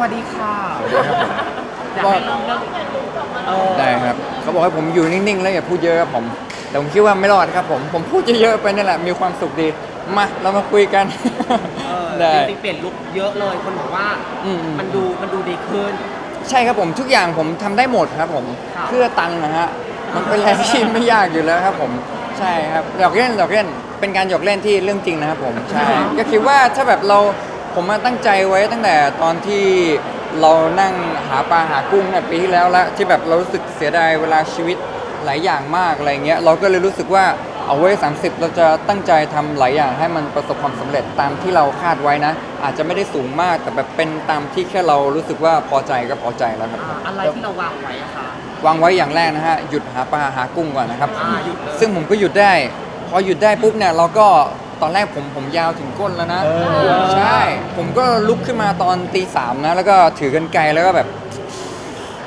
วัสดีค่ะอยากก็ให้เริ่มเรื่องเออได้ครับ เขาบอกให้ผมอยู่นิ่งๆ แล้วอย่าพูดเยอะครับผม แต่ผมคิดว่าไม่รอดครับผม ผมพูดเยอะๆไปนี่แหละ มีความสุขดี มาเรามาคุยกัน เออได้ จริงๆเปลี่ยนลุคเยอะเลยคนบอกว่าอืมอืม มันดูมันดูดีขึ้น ใช่ครับผมทุกอย่างผมทำได้หมดครับผมครับ เพื่อตังค์นะฮะมันเป็นอะไรที่ไม่ยากอยู่แล้วครับผมใช่ครับหยอกเล่นหยอกเล่นเป็นการหยอกเล่นที่เรื่องจริงนะครับผมใช่ก็คิดว่าถ้าแบบเรา ผมมาตั้งใจไว้ตั้งแต่ตอนที่เรานั่งหาปลาหากุ้งเนี่ยปีที่แล้วละที่แบบเรารู้สึกเสียดายเวลาชีวิตหลายอย่างมากอะไรเงี้ยเราก็เลยรู้สึกว่าเอาไว้ 30 เราจะตั้งใจทำหลายอย่างให้มันประสบความสำเร็จตามที่เราคาดไว้นะ อาจจะไม่ได้สูงมากแต่แบบเป็นตามที่แค่เรารู้สึกว่าพอใจก็พอใจแล้วครับอ่าอะไรที่เราวางไว้อะคะวางไว้อย่างแรกนะฮะหยุดหาปลาหากุ้งก่อนนะครับอ่าหยุดเลยซึ่งผมก็หยุดได้ พอหยุดได้ปุ๊บเนี่ยเราก็ ตอนแรกผมผมยาวถึงก้นแล้วนะ ใช่ ผมก็ลุกขึ้นมาตอนตีสามนะ แล้วก็ถือกันไกลแล้วก็แบบ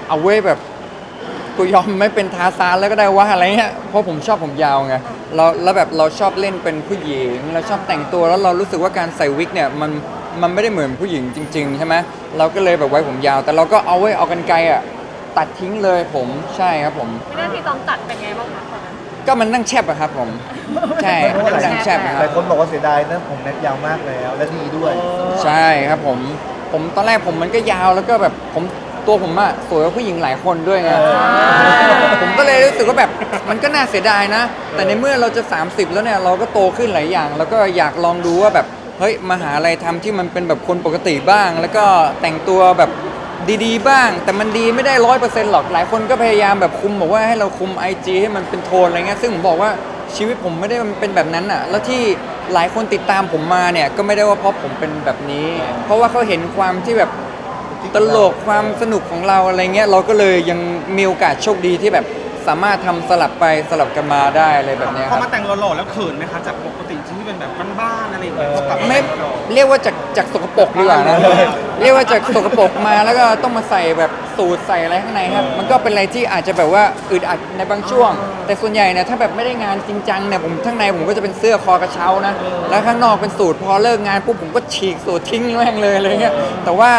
เอาไว้ยแบบกูยอมไม่เป็นทาซานแล้วก็ได้ว่าอะไรเงี้ยเพราะผมชอบผมยาวไงเราแล้วแบบเราชอบเล่นเป็นผู้หญิงเราชอบแต่งตัวแล้วเรารู้สึกว่าการใส่วิกเนี่ยมันมันไม่ได้เหมือนผู้หญิงจริง ๆ ใช่ไหมเราก็เลยแบบไว้ผมยาว แต่เราก็เอาไว้ยเอากันไกลอะตัดทิ้งเลยผมใช่ครับผม วินาทีตอนตัดเป็นไงบ้างคะตอนนั้น ก็มันนั่งแชบอะครับผม ใช่มันนั่งแชบอะคหรัลาบ ยคนบอกว่าเสียดายนะผมแน็กยาวมากแล้วและดีด้วยใช่ครับผม ผมตอนแรกผมมันก็ยาวแล้วก็แบบผมตัวผมอะสวยกว่าผู้หญิงหลายคนด้วยไง ผมก็เลยรู้สึกว่าแบบ มันก็น่าเสียดายนะ แต่ในเมื่อเราจะ 30 แล้วเนี่ยเราก็โตขึ้นหลายอย่าง แล้วก็อยากลองดูว่าแบบ เฮ้ยมาหาอะไรทำที่มันเป็นแบบคนปกติบ้าง แล้วก็แต่งตัวแบบ ดีๆ บ้าง แต่มันดีไม่ได้ร้อยเปอร์เซ็นต์หรอกหลายคนก็พยายามแบบคุมบอกว่าให้เราคุม IG ให้มันเป็นโทนอะไรเงี้ยซึ่งผมบอกว่าชีวิตผมไม่ได้มันเป็นแบบนั้นอะแล้วที่หลายคนติดตามผมมาเนี่ยก็ไม่ได้ว่าเพราะผมเป็นแบบนี้ เพราะว่าเขาเห็นความที่แบบตลกความสนุกของเราอะไรเงี้ยเราก็เลยยังมีโอกาสโชคดีที่แบบสามารถทำสลับไปสลับกันมาได้อะไรแบบเนี้ยพคอรับ มาแต่งหล่อๆแล้วเขินไหมคะจากปกติที่เป็นแบบบ้านๆอะไรอย่างเงี้ยพอกลับาไม่แต่งหล่อ เรียกว่าจากจากสกปรกดีกว่านะ เรียกว่าจากสกปรกมาแล้วก็ต้องมาใส่แบบสูทใส่อะไรข้างในครับ มันก็เป็นอะไรที่อาจจะแบบว่าอึดอัดในบางช่วง แต่ส่วนใหญ่เนี่ยถ้าแบบไม่ได้งานจริงจังเนี่ยผมข้างในผมก็จะเป็นเสื้อคอกระเช้านะแล้วข้างนอกเป็นสูทพอเลิกงานปุ๊บผมก็ฉีกสูททิ้งแม่งเลยอะไรเงี้ยแต่ว่า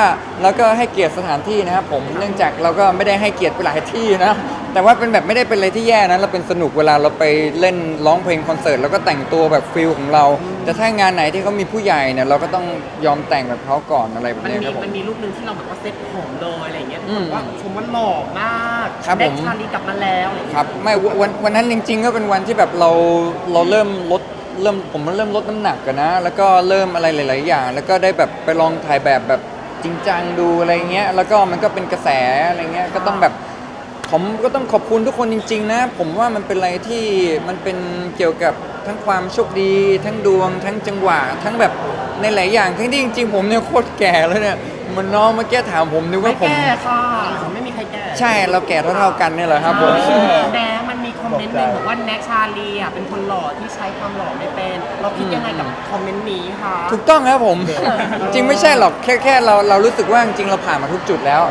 เราก็ให้เกียรติสถานที่นะครับผมเนื่องจากเราก็ไม่ได้ให้เกียรติไปหลายที่นะแต่ว่าเป็นแบบไม่ได้เป็นอะไรที่แย่นะเราเป็นสนุกเวลาเราไปเล่นร้องเพลงคอนเสิร์ตแล้วก็แต่งตัวแบบฟิลของเรา แต่ถ้างานไหนที่เขามีผู้ใหญ่เนี่ยเราก็ต้องยอมแต่งแบบเขาก่อนอะไรแบบมันเนี้ยมีครับผม มันมีรูปหนึ่งที่เราแบบว่าเซ็ตผมเลยอะไรอย่างเงี้ยอืมบอกว่าชมว่าหล่อมากครับแน็กผมชาลีกลับมาแล้วอะไรอย่างคเงี้ยรับไม่วันวันวันนั้นจริง ๆ ก็เป็นวันที่แบบเราเราเริ่มลดเริ่มผมเริ่มลดน้ำหนักกันนะ แล้วก็เริ่มอะไรหลาย ๆ อย่าง แล้วก็ได้แบบไปลองถ่ายแบบแบบจริงจังดูอะไรเงี้ยแล้วก็มันก็เป็นกระแสอะไรเงี้ยก็ต้องแบบ ผมก็ต้องขอบคุณทุกคนจริง ๆ นะ ผมว่ามันเป็นอะไรที่มันเป็นเกี่ยวกับทั้งความโชคดี ทั้งดวง ทั้งจังหวะ ทั้งแบบในหลายอย่างทั้งที่จริงๆผมเนี่ยโคตรแก่แล้วเนี่ย มันน้องเมื่อกี้ถามผมนึกไม่ว่าผม แก้ค่ะ ไม่มีใครแก้ใช่เราแก่เท่าๆกันเนี่ยแหละครับผม แดงมันมีคอมเมนต์หนึ่งบอกว่าแน็กชาลีอะเป็นคนหล่อที่ใช้ความหล่อไม่เป็น เราคิดยังไงกับคอมเมนต์นี้คะถูกต้องครับผม จริงไม่ใช่หรอกแค่แค่เราเรารู้สึกว่าจริงๆเราผ่านมาทุกจุดแล้ว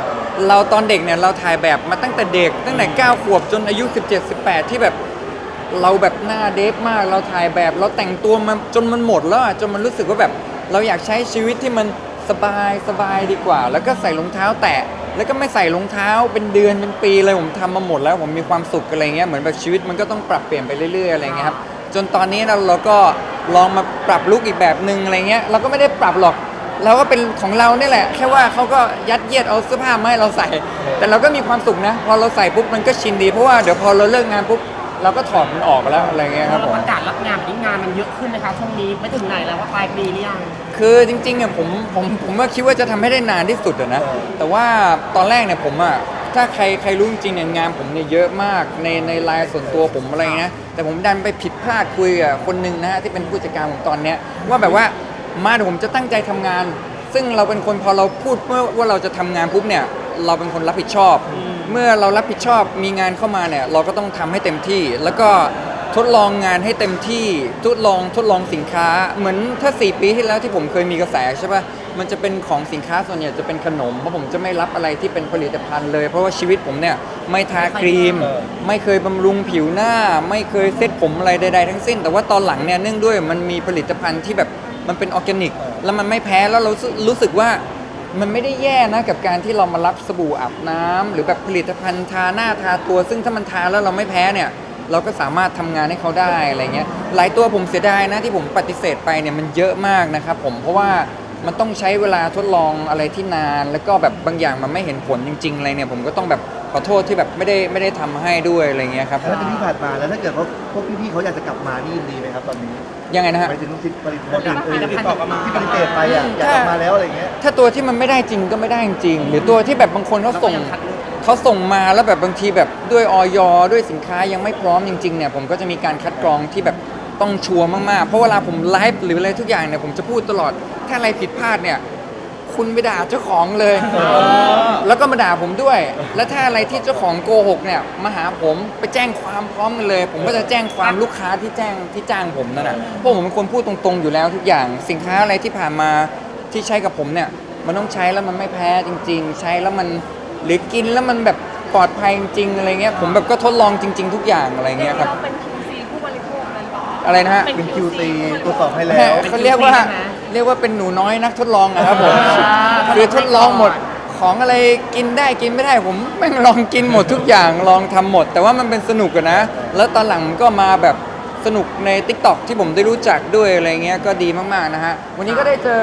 เราตอนเด็กเนี่ยเราถ่ายแบบมาตั้งแต่เด็ก ตั้งแต่9ขวบจนอายุ 17 18 ที่แบบเราแบบหน้าเดฟมาก เราถ่ายแบบเราแต่งตัวมาจนมันหมดแล้วอะจนมันรู้สึกว่าแบบ เราอยากใช้ชีวิตที่มัน สบายสบายดีกว่า แล้วก็ใส่รองเท้าแตะ แล้วก็ไม่ใส่รองเท้าเป็นเดือนเป็นปีเลยผมทำมาหมดแล้วผมมีความสุขอะไรเงี้ยเหมือนแบบชีวิตมันก็ต้องปรับเปลี่ยนไปเรื่อยๆอะไรเงี้ยครับจนตอนนี้เราเราก็ลองมาปรับลุคอีกแบบหนึ่งอะไรเงี้ยเราก็ไม่ได้ปรับหรอกเราก็เป็นของเราเนี่ยแหละ แค่ว่าเขาก็ยัดเยียดเอาเสื้อผ้ามาให้เราใส่ แต่เราก็มีความสุขนะ พอเราใส่ปุ๊บมันก็ชินดี เพราะว่าเดี๋ยวพอเราเลิกงานปุ๊บ เราก็ถอดมันออกแล้วอะไรเงี้ยครับเราผมประกาศรับงานแบบนี้งานมันเยอะขึ้นนะคะช่วงนี้ไม่ถึงไหนแล้วว่าปลายปีหรือยัง คือจริงๆอะผมผมผมว่าคิดว่าจะทำให้ได้นานที่สุดอะนะแต่ว่าตอนแรกเนี่ยผมอะถ้าใครใครรู้จริงๆเนี่ยงานผมเนี่ยเยอะมากในในไลน์ส่วนตัวผมอะไรเงี้ยนะแต่ผมดันไปผิดพลาดคุยกับคนหนึ่งนะฮะที่เป็นผู้จัดการผมตอนเนี้ยว่าแบบว่ามาเดี๋ยวผมจะตั้งใจทำงาน ซึ่งเราเป็นคนพอเราพูดเมื่อว่าเราจะทำงานปุ๊บเนี่ยเราเป็นคนรับผิดชอบ เมื่อเรารับผิดชอบมีงานเข้ามาเนี่ยเราก็ต้องทำให้เต็มที่ แล้วก็ทดลองงานให้เต็มที่ทดลองทดลองสินค้า เหมือนถ้า 4 ปีที่แล้วที่ผมเคยมีกระแสใช่ปะมันจะเป็นของสินค้าส่วนใหญ่จะเป็นขนมเพราะผมจะไม่รับอะไรที่เป็นผลิตภัณฑ์เลย เพราะว่าชีวิตผมเนี่ยไม่ทาครีมเออไม่เคยบำรุงผิวหน้า ไม่เคยเซ็ตผมอะไรใดๆทั้งสิ้น แต่ว่าตอนหลังเนี่ยเนื่องด้วยมันมีผลิตภัณฑ์ที่แบบมันเป็นออร์แกนิก แล้วมันไม่แพ้แล้วเรารู้สึกรู้สึกว่า มันไม่ได้แย่นะกับการที่เรามารับสบู่อาบน้ำหรือแบบผลิตภัณฑ์ทาหน้าทาตัว ซึ่งถ้ามันทาแล้วเราไม่แพ้เนี่ย เราก็สามารถทำงานให้เขาได้อะไรเงี้ยหลายตัวผมเสียดายนะที่ผมปฏิเสธไปเนี่ยมันเยอะมากนะครับผมเพราะว่ามันต้องใช้เวลาทดลองอะไรที่นาน แล้วก็แบบบางอย่างมันไม่เห็นผลจริงๆอะไรเนี่ยผมก็ต้องแบบ ขอโทษที่แบบไม่ได้ไม่ได้ทำให้ด้วยอะไรเงี้ยครับแล้วที่ผ่านมาแล้วถ้าเกิดว่าพวกพี่ๆเขาอยากจะกลับมานี่ยินดีไหมครับตอนนี้ยังไงนะฮะไปถึงลูกศิษย์ผลิตภัณฑ์อื่นผลิตภัณฑ์ต่อมาที่ปฏิเสธไปอะอยากกลับมาแล้วอะไรเงี้ย ถ้าตัวที่มันไม่ได้จริงก็ไม่ได้จริง หรือตัวที่แบบบางคนเขาส่งเราก็ยังคัดเลือกเขาส่งมาแล้วแบบบางทีแบบด้วยออยด้วยสินค้ายังไม่พร้อมจริงๆเนี่ยผมก็จะมีการคัดกรองที่แบบต้องชัวร์มากๆ เพราะเวลาผมไลฟ์หรืออะไรทุกอย่างเนี่ยผมจะพูดตลอด ถ้าอะไรผิดพลาดเนี่ย คุณไปด่าเจ้าของเลย แล้วก็มาด่าผมด้วย แล้วถ้าอะไรที่เจ้าของโกหกเนี่ยมาหาผมไปแจ้งความพร้อมกันเลย ผมก็จะแจ้งความลูกค้าที่แจ้งที่จ้างผมนั่นแหะเพราะผมเป็นคนพูดตรงๆอยู่แล้วทุกอย่างสินค้าอะไรที่ผ่านมาที่ใช้กับผมเนี่ย มันต้องใช้แล้วมันไม่แพ้จริง ๆ ใช้แล้วมันหรือกินแล้วมันแบบปลอดภัยจริงๆอะไรเงี้ยผมแบบก็ทดลองจริง ๆ ทุกอย่างอะไรเงี้ยครับเราเป็น QC ผู้บริโภคเลยเหรออะไรนะฮะ เป็น QC ตรวจสอบให้แล้ว เขาเรียกว่า เรียกว่าเป็นหนูน้อยนักทดลองอะครับผมอ่าคือทดลองหมดของอะไรกินได้กินไม่ได้ผมแม่งลองกินหมดทุกอย่างลองทำหมด แต่ว่ามันเป็นสนุกอะนะ แล้วตอนหลังมันก็มาแบบสนุกใน t ิ k t o k ที่ผมได้รู้จักด้วยอะไรเงี้ยก็ดีมากๆนะฮะวันนี้ก็ได้เจอ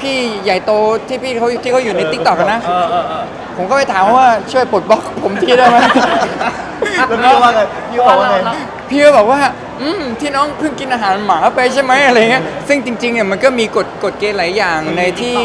พี่ใหญ่โตที่พี่เขาที่เขาอยู่ใน t ิ k t o k นะเออเออเออผมก็ไปถามว่าช่วยปลดบล็อกผมทีได้ไหมแล้วพี่ว่าไงพี่บอกว่าไงพี่ก็บอกว่า อืมที่น้องเพิ่งกินอาหารหมาไปใช่ไหมอะไรเงี้ยซึ่งจริงๆเนี่ยมันก็มีกฎกฎเกณฑ์หลายอย่างในที่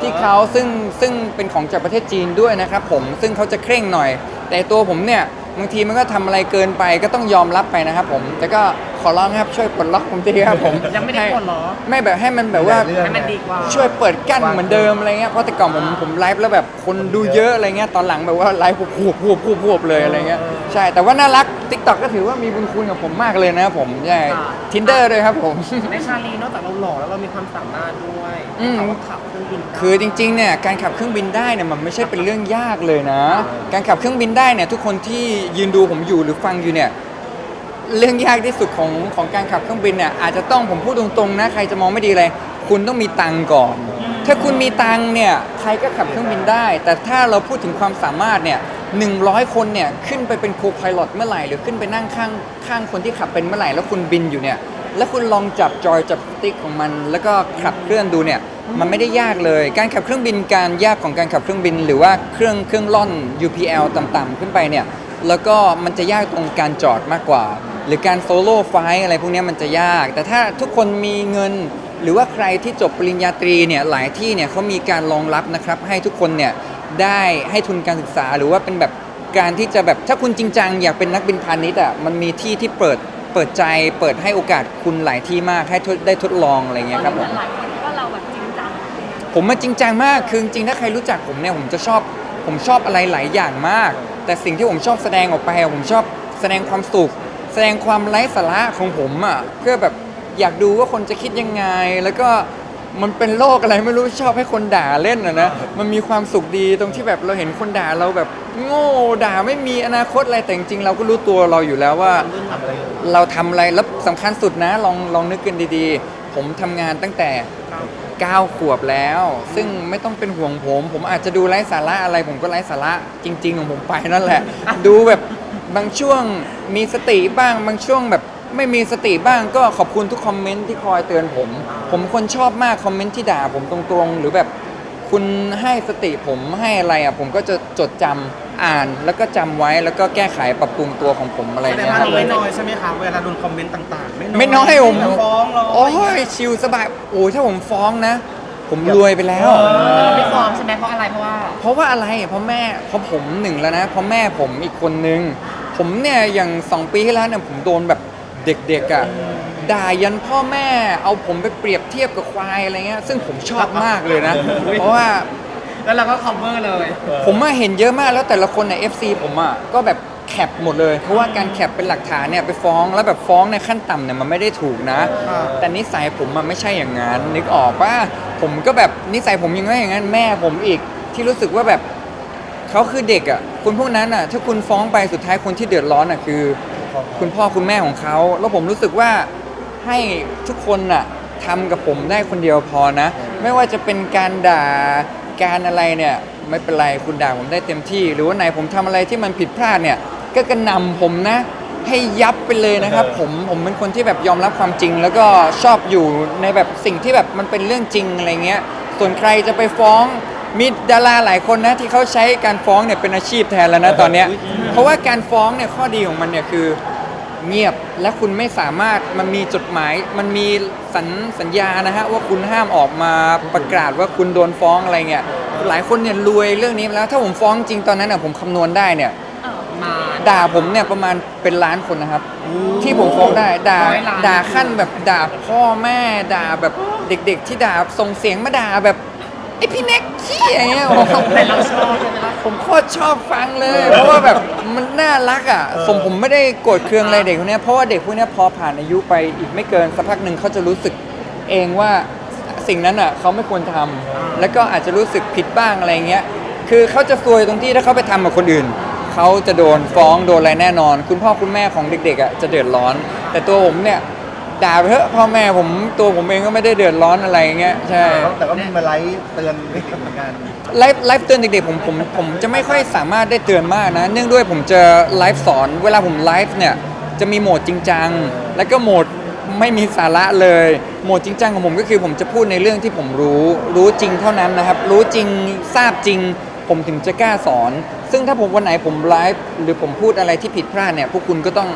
ที่เขาซึ่งซึ่งเป็นของจากประเทศจีนด้วยนะครับผมซึ่งเขาจะเคร่งหน่อย แต่ตัวผมเนี่ยบางทีมันก็ทำอะไรเกินไปก็ต้องยอมรับไปนะครับผมแต่ก็ ขอร้องครับช่วยปลดล็อกผมทีครับผมยังไม่ได้กดเหรอไม่แบบให้มันแบบว่าเรื่องให้มันดีกว่า ช่วยเปิดกั้นเหมือนเดิมอะไรเงี้ยเพราะแต่ก่อนผมผมไลฟ์แล้วแบบคนดูเยอะอะไรเงี้ยตอนหลังแบบว่าไลฟ์พวบพวบพวบพวบพวบเลยอะไรเงี้ยใช่แต่ว่าน่ารัก t ิ k t o k ก็ถือว่ามีบุญคุณกับผมมากเลยนะครับผมใช่ค่ะ Tinder ด้วยครับผมในชาลีนอกจากเราหล่อแล้วเรามีความสามารถด้วยอืมเขาก็ขับเครื่องบินได้คือจริงๆเนี่ยการขับเครื่องบินได้เนี่ยมันไม่ใช่เป็นเรื่องยากเลยนะ การขับเครื่องบินได้เนี่ยทุกคนที่ยืนดูผมอยู่หรือฟังอยู่เนี่ย เรื่องยากที่สุดของของการขับเครื่องบินเนี่ยอาจจะต้องผมพูดตรงๆนะใครจะมองไม่ดีเลยคุณต้องมีตังก่อน ถ้าคุณมีตังเนี่ยใครก็ขับเครื่องบินได้ แต่ถ้าเราพูดถึงความสามารถเนี่ยหนึ่งร้อยคนเนี่ยขึ้นไปเป็นโคพายロเมื่อไหร่หรือขึ้นไปนั่งข้างข้างคนที่ขับเป็นเมื่อไหร่แล้วคุณบินอยู่เนี่ยแล้วคุณลองจับจอยจับติ๊กของมัน แล้วก็ขับเคลื่อนดูเนี่ยมันไม่ได้ยากเลย การขับเครื่องบินการยากของการขับเครื่องบิน หรือว่าเครื่องเครื่องล่อน UPL ต่ำๆขึ้นไปเนี่ยแล้วก็มันจะยากตรงการจอดมากกว่า หรือการโซโล่ไฟล์อะไรพวกเนี้ยมันจะยาก แต่ถ้าทุกคนมีเงิน หรือว่าใครที่จบปริญญาตรีเนี่ยหลายที่เนี่ยเขามีการรองรับนะครับ ให้ทุกคนเนี่ยได้ให้ทุนการศึกษา หรือว่าเป็นแบบการที่จะแบบถ้าคุณจริงจังอยากเป็นนักบินพาณิชย์อะมันมีที่ที่เปิดเปิดใจเปิดให้โอกาสคุณหลายที่มากให้ทดได้ทดลองอะไรเงี้ยครับผมหลายคนว่าเราแบบจริงจังผมมาจริงจังมากคือจริงๆถ้าใครรู้จักผมเนี่ยผมจะชอบผมชอบอะไรหลายอย่างมาก แต่สิ่งที่ผมชอบแสดงออกไปอะผมชอบแสดงความสุข แสดงความไร้สาระของผมอะเพื่อแบบอยากดูว่าคนจะคิดยังไง แล้วก็มันเป็นโลกอะไรไม่รู้ชอบให้คนด่าเล่นอะนะมันมีความสุขดีตรงที่แบบเราเห็นคนด่าเราแบบโง่ด่าไม่มีอนาคตอะไรแต่จริงๆเราก็รู้ตัวเราอยู่แล้วว่าทำอะไรอยู่เราทำอะไรแล้วสำคัญสุดนะลองลองนึกกันดีๆ ผมทำงานตั้งแต่ 9 ขวบแล้ว ซึ่งไม่ต้องเป็นห่วงผม ผมอาจจะดูไร้สาระอะไรผมก็ไร้สาระจริง ๆ ของผมไปนั่นแหละ ดูแบบ บางช่วงมีสติบ้าง บางช่วงแบบไม่มีสติบ้างก็ขอบคุณทุกคอมเมนต์ที่คอยเตือนผม ผมคนชอบมากคอมเมนต์ที่ด่าผมตรงๆ หรือแบบคุณให้สติผมให้อะไรอะผมก็จะจดจำอ่านแล้วก็จำไว้แล้วก็แก้ไขปรับปรุงตัวของผมอะไรแสดงเงี้ยว่าครับเราไม่น้อยใช่ไหมครับเวลาโดนคอมเมนต์ต่างๆ ไม่น้อยผมฟ้องเราโอ้ยชิลสบายโอ้ยถ้าผมฟ้องนะ ผมรวยไปแล้วแต่เราไม่ฟ้องใช่ไหมเพราะอะไรเพราะว่าเพราะว่าอะไรเพราะแม่เพราะผมหนึ่งแล้วนะเพราะแม่ผมอีกคนนึง ผมเนี่ยอย่างสองปีที่แล้วเนี่ยผมโดนแบบเด็กๆอะด่ายันพ่อแม่เอาผมไปเปรียบเทียบกับควายอะไรเงี้ยซึ่งผมชอบมากเลยนะ เพราะว่าแล้วเราก็ cover เลย ผมมาเห็นเยอะมากแล้วแต่ละคนใน FC ผมอะก็แบบแคปหมดเลย เพราะว่าการแคปเป็นหลักฐานเนี่ยไปฟ้องแล้วแบบฟ้องในขั้นต่ำเนี่ยมันไม่ได้ถูกนะ แต่นิสัยผมมันไม่ใช่อย่างนั้นนึกออกว่าผมก็แบบนิสัยผมยังไงอย่างนั้นแม่ผมอีกที่รู้สึกว่าแบบเขาคือเด็กอะ คนพวกนั้นอะถ้าคุณฟ้องไปสุดท้ายคนที่เดือดร้อนอะคือ คุณพ่อคุณแม่ของเขาแล้วผมรู้สึกว่าให้ทุกคนน่ะทำกับผมได้คนเดียวพอนะ ไม่ว่าจะเป็นการด่าการอะไรเนี่ยไม่เป็นไรคุณด่าผมได้เต็มที่ หรือว่าไหนผมทำอะไรที่มันผิดพลาดเนี่ย ก็กระหนำผมนะ ให้ยับไปเลยนะครับ ผมผมเป็นคนที่แบบยอมรับความจริง แล้วก็ชอบอยู่ในแบบสิ่งที่แบบมันเป็นเรื่องจริงอะไรเงี้ยส่วนใครจะไปฟ้อง มีดาราหลายคนนะที่เขาใช้การฟ้องเนี่ยเป็นอาชีพแทนแล้วนะตอนเนี้ยเพราะว่าการฟ้องเนี่ยข้อดีของมันเนี่ยคือเงียบและคุณไม่สามารถมันมีจดหมายมันมีสัญสัญญานะฮะว่าคุณห้ามออกมาประกาศว่าคุณโดนฟ้องอะไรเงี้ยหลายคนเนี่ยรวยเรื่องนี้มาแล้วถ้าผมฟ้องจริงตอนนั้นอะผมคำนวณได้เนี่ยมาด่าผมเนี่ยประมาณเป็นล้านคนนะครับ ที่ผมฟ้องได้ด่าร้อยล้านด่าขั้นแบบด่าพ่อแม่ด่าแบบเด็ก ๆ ที่ด่าส่งเสียงมาด่าแบบ ไอพี่แน็กขี้อย่างเงี้ยโอ้โหแต่เราชอบใช่ไหมล่ะผมโคตรชอบฟังเลย เพราะว่าแบบมันน่ารักอะผมผมไม่ได้โกรธเคืองอะไรเด็กพวกเนี้ยเพราะว่าเด็กพวกเนี้ยพอผ่านอายุไปอีกไม่เกินสักพักหนึ่งเขาจะรู้สึกเองว่าสิ่งนั้นอะเขาไม่ควรทำแล้วก็อาจจะรู้สึกผิดบ้างอะไรเงี้ย คือเขาจะซวยตรงที่ถ้าเขาไปทำกับคนอื่น เขาจะโดนฟ้องโดนอะไรแน่นอน คุณพ่อคุณแม่ของเด็กๆอะจะเดือดร้อน แต่ตัวผมเนี่ย ด่าไปเถอะพ่อแม่ผมตัวผมเองก็ไม่ได้เดือดร้อนอะไรเงี้ยใช่แต่ก็มีมาไลฟ์เตือนเหมือนกันไลฟ์ไลฟ์เตือนเด็กๆผมผมผมจะไม่ค่อยสามารถได้เตือนมากนะ เนื่องด้วยผมจะไลฟ์สอน เวลาผมไลฟ์เนี่ยจะมีโหมดจริงจังแล้วก็โหมดไม่มีสาระเลย โหมดจริงจังของผมก็คือผมจะพูดในเรื่องที่ผมรู้ รู้จริงเท่านั้นนะครับ รู้จริงทราบจริง ผมถึงจะกล้าสอน ซึ่งถ้าผมวันไหนผมไลฟ์หรือผมพูดอะไรที่ผิดพลาดเนี่ยพวกคุณก็ต้อง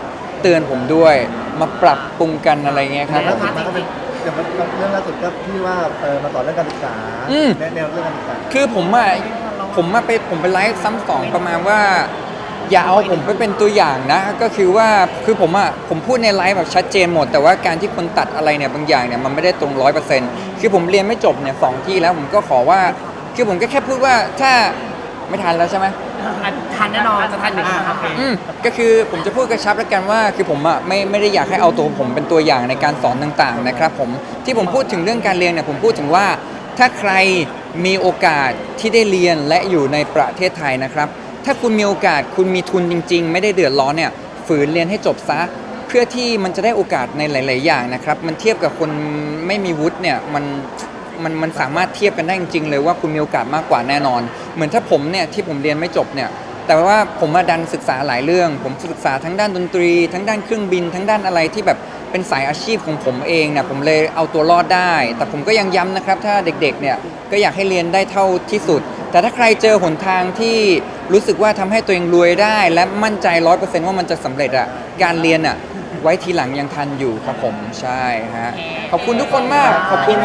เตือนผมด้วย มาปรับปรุงกันอะไรเงี้ยครับ ล่าสุดมันก็เป็นอย่างเรื่องล่าสุดก็ที่ว่าเออมาสอนเรื่องการศึกษาอืม แนแนวเรื่องการศึกษา คือผมอะผมมาไปผมไปไลฟ์ซ้ำสองประมาณว่า อย่าเอาผมไปเป็นตัวอย่างนะ ก็คือว่าคือผมอะผมพูดในไลฟ์แบบชัดเจนหมด แต่ว่าการที่คนตัดอะไรเนี่ยบางอย่างเนี่ยมันไม่ได้ตรงร้อยเปอร์เซ็นต์คือผมเรียนไม่จบเนี่ยสองที่แล้วผมก็ขอว่า คือผมก็แค่พูดว่าถ้าไม่ทันแล้วใช่ไหม อะทันแน่นอนจะทันหนึ่งครับอืมก็คือผมจะพูดกระชับแล้วกันว่า คือผมอะไม่ไม่ได้อยากให้เอาตัวผมเป็นตัวอย่างในการสอนต่างๆนะครับผมที่ผมพูดถึงเรื่องการเรียนเนี่ยผมพูดถึงว่า ถ้าใครมีโอกาสที่ได้เรียนและอยู่ในประเทศไทยนะครับ ถ้าคุณมีโอกาสคุณมีทุนจริง ๆ ไม่ได้เดือดร้อนเนี่ยฝืนเรียนให้จบซะ เพื่อที่มันจะได้โอกาสในหลาย ๆ อย่างนะครับ มันเทียบกับคนไม่มีวุฒิเนี่ยมัน มันมันสามารถเทียบกันได้จริงๆเลยว่าคุณมีโอกาสมากกว่าแน่นอน เหมือนถ้าผมเนี่ยที่ผมเรียนไม่จบเนี่ยแต่ว่าผมมาดันศึกษาหลายเรื่อง ผมศึกษาทั้งด้านดนตรี ทั้งด้านเครื่องบิน ทั้งด้านอะไรที่แบบเป็นสายอาชีพของผมเองเนี่ยผมเลยเอาตัวรอดได้ แต่ผมก็ยังย้ำนะครับ ถ้าเด็กๆเนี่ยก็อยากให้เรียนได้เท่าที่สุด แต่ถ้าใครเจอหนทางที่รู้สึกว่าทำให้ตัวเองรวยได้ และมั่นใจร้อยเปอร์เซ็นต์ว่ามันจะสำเร็จอะการเรียนอะไว้ทีหลังยังทันอยู่ครับผมใช่ฮะขอบคุณทุกคนมากขอบคุณ